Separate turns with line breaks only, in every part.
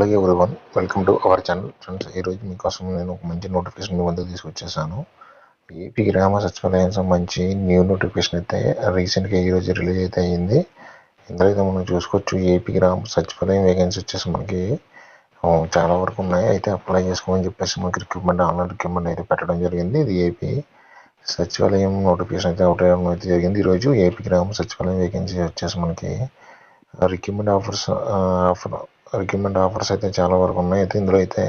అలాగే everyone welcome to our channel friends ఈరోజు మీకోసం నేను ఒక మంచి నోటిఫికేషన్ మీ వద్ద తీసుకొచ్చేసాను. ఏపీ గ్రామ సచివాలయం సంబంధించి న్యూ నోటిఫికేషన్ అయితే రీసెంట్గా ఈరోజు రిలీజ్ అయితే అయింది. ఇందులో అయితే మనం చూసుకోవచ్చు ఏపీ గ్రామ సచివాలయం వేకెన్సీ వచ్చేసి మనకి చాలా వరకు ఉన్నాయి. అయితే అప్లై చేసుకోమని చెప్పేసి మనకి రిక్రూట్మెంట్ ఆన్లైన్ రిక్రూట్మెంట్ అయితే పెట్టడం జరిగింది. ఇది ఏపీ సచివాలయం నోటిఫికేషన్ అయితే ఒకటి అయితే జరిగింది. ఈరోజు ఏపీ గ్రామ సచివాలయం వేకెన్సీ వచ్చేసి మనకి recruitment offers offer recommend offers అయితే చాలా వరకు ఉన్నాయి. అయితే ఇందులో అయితే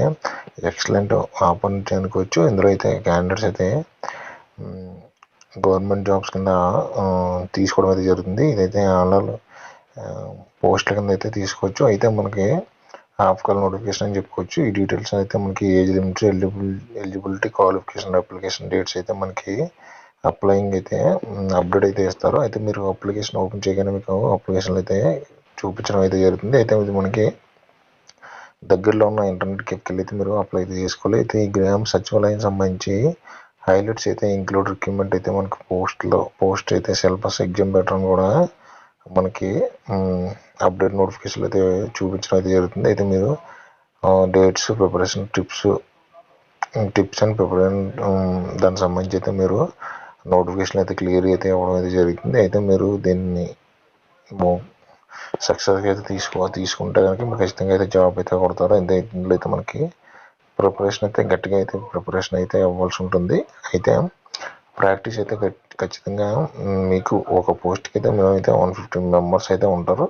ఎక్సలెంట్ ఆపర్చునిటీ అనుకోవచ్చు ఇందులో అయితే క్యాండిడేట్స్ అయితే గవర్నమెంట్ జాబ్స్ కింద తీసుకోవడం అయితే జరుగుతుంది. ఇదైతే ఆన్లైన్ పోస్టుల కింద అయితే తీసుకోవచ్చు. అయితే మనకి హాఫ్ కాల్ నోటిఫికేషన్ అని చెప్పుకోవచ్చు. ఈ డీటెయిల్స్ అయితే మనకి age limit eligible eligibility qualification application dates అయితే మనకి అప్లయింగ్ అయితే అప్డేట్ అయితే ఇస్తారు. అయితే మీరు అప్లికేషన్ ఓపెన్ చేయగానే మీకు అప్లికేషన్లు అయితే చూపించడం అయితే జరుగుతుంది. అయితే ఇది మనకి దగ్గరలో ఉన్న ఇంటర్నెట్ కెఫ్కి అయితే మీరు అప్లై అయితే చేసుకోవాలి. అయితే ఈ గ్రామ సచివాలయం సంబంధించి హైలైట్స్ అయితే ఇంక్లూడ్ రిక్రూట్మెంట్ అయితే మనకి పోస్ట్లో పోస్ట్ అయితే సిలబస్ ఎగ్జామ్ ప్యాటర్న్ కూడా మనకి అప్డేట్ నోటిఫికేషన్ అయితే చూపించడం అయితే జరుగుతుంది. అయితే మీరు dates preparation tips tips and preparation దానికి సంబంధించి అయితే మీరు నోటిఫికేషన్ అయితే క్లియర్ అయితే ఇవ్వడం అయితే జరుగుతుంది. అయితే మీరు దీన్ని సక్సెస్గా అయితే తీసుకో తీసుకుంటే కనుక మీరు ఖచ్చితంగా అయితే జాబ్ అయితే కొడతారు. అయితే ఇందులో అయితే మనకి ప్రిపరేషన్ అయితే గట్టిగా అయితే ప్రిపరేషన్ అయితే అవ్వాల్సి ఉంటుంది. అయితే ప్రాక్టీస్ అయితే ఖచ్చితంగా మీకు ఒక పోస్ట్కి అయితే మేము అయితే వన్ ఫిఫ్టీ మెంబర్స్ అయితే ఉంటారు.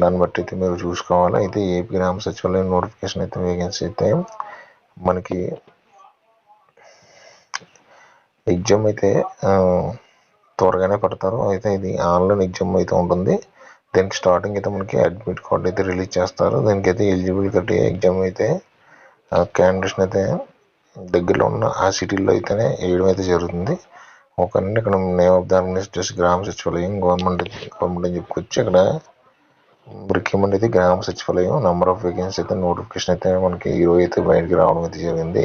దాన్ని బట్టి అయితే మీరు చూసుకోవాలి. అయితే ఏపీ గ్రామ సచివాలయం నోటిఫికేషన్ అయితే వేకెన్సీ అయితే మనకి ఎగ్జామ్ అయితే త్వరగానే పెడతారు. అయితే ఇది ఆన్లైన్ ఎగ్జామ్ అయితే ఉంటుంది. దీనికి స్టార్టింగ్ అయితే మనకి అడ్మిట్ కార్డ్ అయితే రిలీజ్ చేస్తారు. దానికి అయితే ఎలిజిబుల్ కట్టి ఎగ్జామ్ అయితే క్యాండిడేషన్ అయితే దగ్గరలో ఉన్న ఆ సిటీల్లో అయితేనే వేయడం అయితే జరుగుతుంది. ఒక ఇక్కడ నేమ్ ఆఫ్ ద ఆర్గనైజేషన్ గ్రామ సచివాలయం గవర్నమెంట్ గవర్నమెంట్ అని చెప్పుకొచ్చి ఇక్కడ రిక్రూట్మెంట్ అయితే గ్రామ సచివాలయం నెంబర్ ఆఫ్ వేకెన్సీ అయితే నోటిఫికేషన్ అయితే మనకి ఈరోజు అయితే బయటికి రావడం అయితే జరిగింది.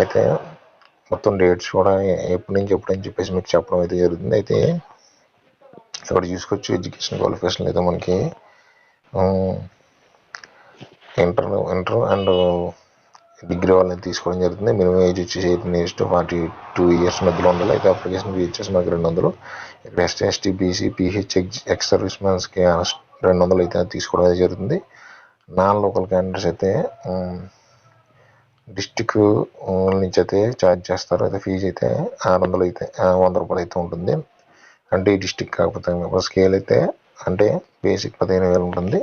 అయితే మొత్తం డేట్స్ కూడా ఎప్పటి నుంచి ఎప్పుడు అని చెప్పేసి మీకు చెప్పడం అయితే జరుగుతుంది. అయితే ఇక్కడ చూసుకోవచ్చు ఎడ్యుకేషన్ క్వాలిఫికేషన్ అయితే మనకి. ఇంటర్ ఇంటర్ అండ్ డిగ్రీ వాళ్ళని తీసుకోవడం జరుగుతుంది. మినిమం ఏజ్ వచ్చేసి eighteen years to forty two years మధ్యలో ఉండాలి. అయితే అప్లికేషన్ ఫీ వచ్చేసి మనకి రెండు వందలు. ఇక్కడ ST ST BC PH ex service మ్యాన్స్కి రెండు వందలు అయితే తీసుకోవడం అయితే జరుగుతుంది. నాన్ లోకల్ క్యాండిడేట్స్ అయితే డిస్టిక్ నుంచి అయితే ఛార్జ్ చేస్తారు. అయితే ఫీజు అయితే ఆరు వందలు అయితే వంద రూపాయలు అయితే ఉంటుంది. అంటే ఈ డిస్టిక్ కాకపోతే స్కేల్ అయితే అంటే బేసిక్ పదిహేను వేలు ఉంటుంది.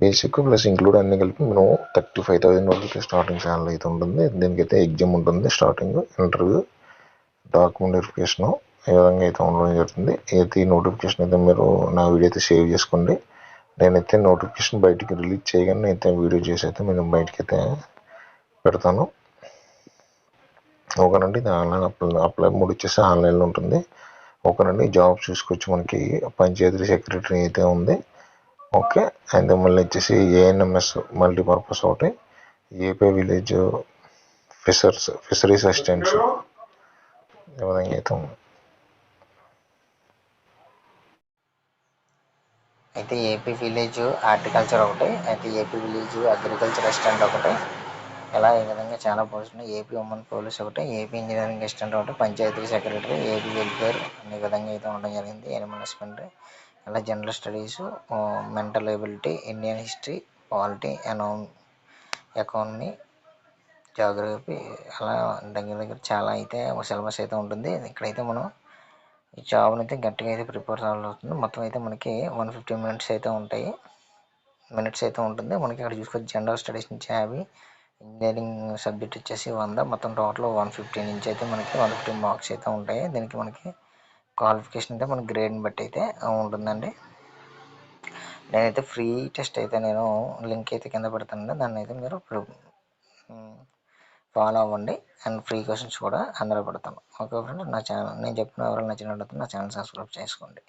బేసిక్ ప్లస్ ఇంక్లూడ్ అన్ని కలిపి మనం థర్టీ ఫైవ్ థౌసండ్ వరకు స్టార్టింగ్ శాలరీ అయితే ఉంటుంది. దీనికైతే ఎగ్జామ్ ఉంటుంది. స్టార్టింగ్ ఇంటర్వ్యూ డాక్యుమెంట్ వెరిఫికేషన్ ఈ విధంగా అయితే ఉండడం జరుగుతుంది. అయితే ఈ నోటిఫికేషన్ అయితే మీరు నా వీడియో అయితే సేవ్ చేసుకోండి. నేనైతే నోటిఫికేషన్ బయటికి రిలీజ్ చేయగానే అయితే వీడియో చేసి అయితే నేను బయటికి అయితే పెడతాను. ఓకేనండి ఇది ఆన్లైన్ అప్లై అప్లై మూడు వచ్చేసి ఆన్లైన్లో ఉంటుంది. ఓకేనండి. జాబ్ చూసుకోవచ్చు మనకి పంచాయతీ సెక్రటరీ అయితే ఉంది. ఓకే. అండ్ మళ్ళీ వచ్చేసి ఏఎన్ఎంఎస్ మల్టీపర్పస్ ఒకటి. AP village fishers fisheries assistants ఈ విధంగా అయితే ఉంది.
అయితే ఏపీ విలేజ్ హార్టికల్చర్ ఒకటి అయితే ఏపీ విలేజ్ అగ్రికల్చర్ అసిస్టెంట్ ఒకటి ఇలా ఈ విధంగా చాలా పోస్ట్ ఏపీ ఉమెన్ పోలీస్ ఒకటి ఏపీ ఇంజనీరింగ్ అసిస్టెంట్ ఒకటి పంచాయతీ సెక్రటరీ ఏపీ వెల్ఫేర్ అనే విధంగా అయితే ఉండడం జరిగింది. ఎనిమల్ హస్బెండరీ ఇలా general studies mental ability Indian history polity unknown economy geography అలా దగ్గర దగ్గర చాలా అయితే సిలబస్ అయితే ఉంటుంది. ఇక్కడైతే మనం ఈ జాబ్ని అయితే గట్టిగా అయితే ప్రిపేర్ అవ్వాల్సి అవుతుంది మొత్తం అయితే మనకి వన్ ఫిఫ్టీ మినిట్స్ అయితే ఉంటాయి. మినిట్స్ అయితే ఉంటుంది. మనకి ఇక్కడ చూసుకోవచ్చు జనరల్ స్టడీస్ నుంచి అవి ఇంజనీరింగ్ సబ్జెక్ట్ వచ్చేసి వంద. మొత్తం టోటల్ వన్ ఫిఫ్టీ నుంచి అయితే మనకి వన్ ఫిఫ్టీ మార్క్స్ అయితే ఉంటాయి. దీనికి మనకి క్వాలిఫికేషన్ అయితే మన గ్రేడ్ని బట్టి అయితే ఉంటుందండి. నేనైతే ఫ్రీ టెస్ట్ అయితే నేను లింక్ అయితే కింద పెడతానండి. దాన్ని అయితే మీరు ఫాలో అవ్వండి. అండ్ ఫ్రీ క్వశ్చన్స్ కూడా అందులో పెడతాను. ఓకే ఫ్రెండ్ నా ఛానల్ నేను చెప్పిన ఎవరైనా నచ్చినట్టు నా ఛానల్ సబ్స్క్రైబ్ చేసుకోండి.